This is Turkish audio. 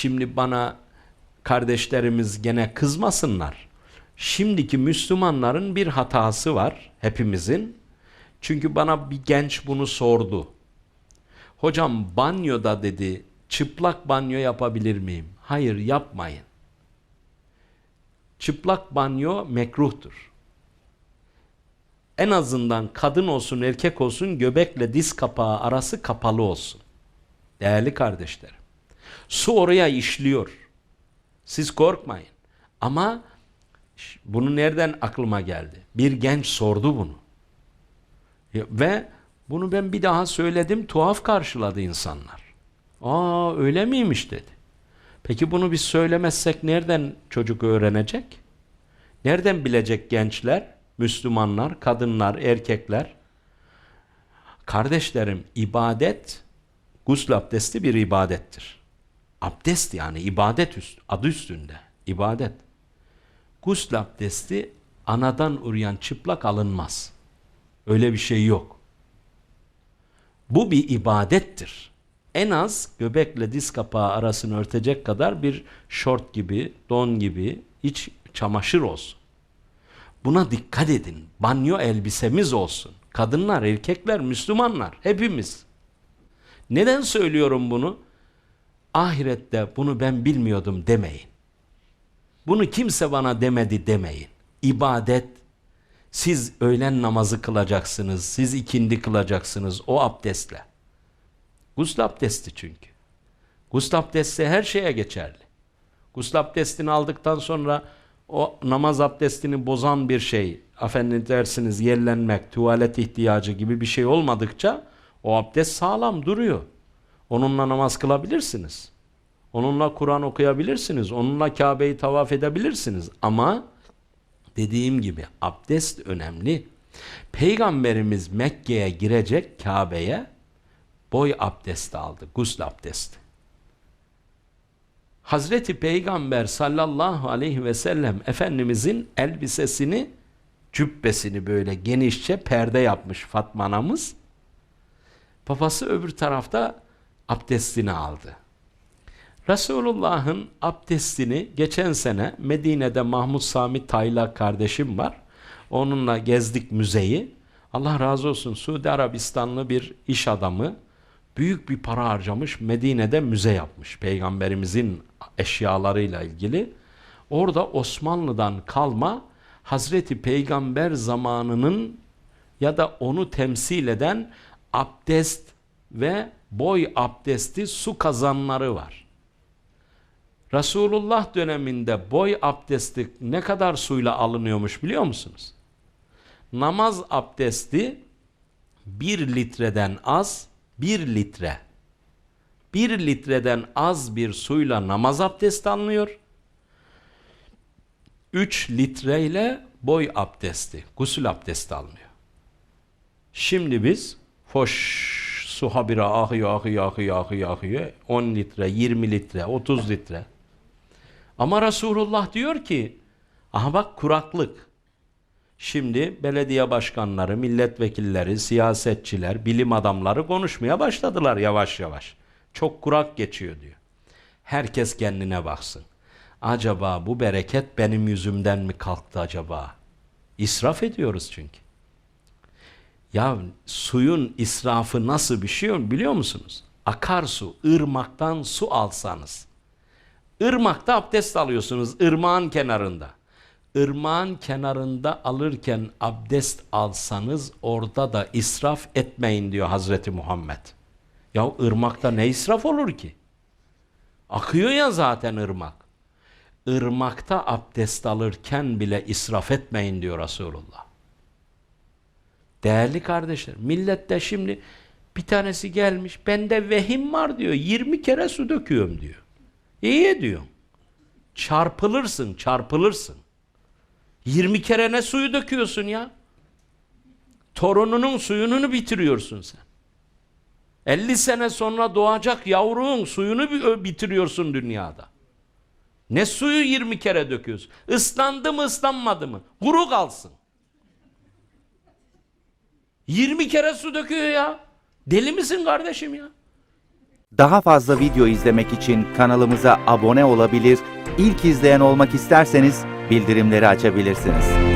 Şimdi bana kardeşlerimiz gene kızmasınlar. Şimdiki Müslümanların bir hatası var hepimizin. Çünkü bana bir genç bunu sordu. Hocam banyoda dedi çıplak banyo yapabilir miyim? Hayır yapmayın. Çıplak banyo mekruhtur. En azından kadın olsun erkek olsun göbekle diz kapağı arası kapalı olsun. Değerli kardeşlerim. Su oraya işliyor. Siz korkmayın. Ama bunu nereden aklıma geldi? Bir genç sordu bunu. Ve bunu ben bir daha söyledim tuhaf karşıladı insanlar. Aa öyle miymiş dedi. Peki bunu biz söylemezsek nereden çocuk öğrenecek? Nereden bilecek gençler, Müslümanlar, kadınlar, erkekler? Kardeşlerim ibadet, gusül abdesti bir ibadettir. Abdest yani ibadet üst, adı üstünde. ibadet. Gusül abdesti anadan uruyan çıplak alınmaz. Öyle bir şey yok. Bu bir ibadettir. En az göbekle diz kapağı arasını örtecek kadar bir şort gibi, don gibi iç çamaşır olsun. Buna dikkat edin. Banyo elbisemiz olsun. Kadınlar, erkekler, Müslümanlar hepimiz. Neden söylüyorum bunu? Ahirette bunu ben bilmiyordum demeyin. Bunu kimse bana demedi demeyin. İbadet siz öğlen namazı kılacaksınız, siz ikindi kılacaksınız o abdestle. Gusül abdesti çünkü. Gusül abdesti her şeye geçerli. Gusül abdestini aldıktan sonra o namaz abdestini bozan bir şey, efendim dersiniz yerlenmek, tuvalet ihtiyacı gibi bir şey olmadıkça o abdest sağlam duruyor. Onunla namaz kılabilirsiniz. Onunla Kur'an okuyabilirsiniz. Onunla Kabe'yi tavaf edebilirsiniz. Ama dediğim gibi abdest önemli. Peygamberimiz Mekke'ye girecek Kabe'ye boy abdesti aldı. Gusül abdesti. Hazreti Peygamber sallallahu aleyhi ve sellem Efendimizin elbisesini, cübbesini böyle genişçe perde yapmış Fatma anamız. Babası öbür tarafta abdestini aldı. Resulullah'ın abdestini geçen sene Medine'de Mahmud Sami Tayla kardeşim var. Onunla gezdik müzeyi. Allah razı olsun Suudi Arabistanlı bir iş adamı büyük bir para harcamış Medine'de müze yapmış peygamberimizin eşyalarıyla ilgili. Orada Osmanlı'dan kalma Hazreti Peygamber zamanının ya da onu temsil eden abdest ve boy abdesti su kazanları var. Resulullah döneminde boy abdesti ne kadar suyla alınıyormuş biliyor musunuz? Namaz abdesti bir litreden az, bir litre. Bir litreden az bir suyla namaz abdesti alınıyor. 3 litreyle boy abdesti, gusül abdesti alınıyor. Şimdi biz foş su habire akıyor, akıyor, akıyor, akıyor, akıyor. 10 litre, 20 litre, 30 litre. Ama Resulullah diyor ki, aha bak kuraklık. Şimdi belediye başkanları, milletvekilleri, siyasetçiler, bilim adamları konuşmaya başladılar yavaş yavaş. Çok kurak geçiyor diyor. Herkes kendine baksın. Acaba bu bereket benim yüzümden mi kalktı acaba? İsraf ediyoruz çünkü. Ya suyun israfı nasıl bir şey biliyor musunuz? Akarsu, ırmaktan su alsanız. Irmakta abdest alıyorsunuz, ırmağın kenarında. Irmağın kenarında alırken abdest alsanız orada da israf etmeyin diyor Hazreti Muhammed. Ya ırmakta ne israf olur ki? Akıyor ya zaten ırmak. Irmakta abdest alırken bile israf etmeyin diyor Resulullah. Değerli kardeşler, millet de şimdi bir tanesi gelmiş, bende vehim var diyor, 20 kere su döküyorum diyor. İyi diyor. Çarpılırsın, çarpılırsın. 20 kere ne suyu döküyorsun ya? Torununun suyunu bitiriyorsun sen. 50 sene sonra doğacak yavruğun suyunu bi- bitiriyorsun dünyada. Ne suyu 20 kere döküyorsun? Islandı mı ıslanmadı mı? Kuru kalsın. 20 kere su döküyor ya. Deli misin kardeşim ya? Daha fazla video izlemek için kanalımıza abone olabilir, ilk izleyen olmak isterseniz bildirimleri açabilirsiniz.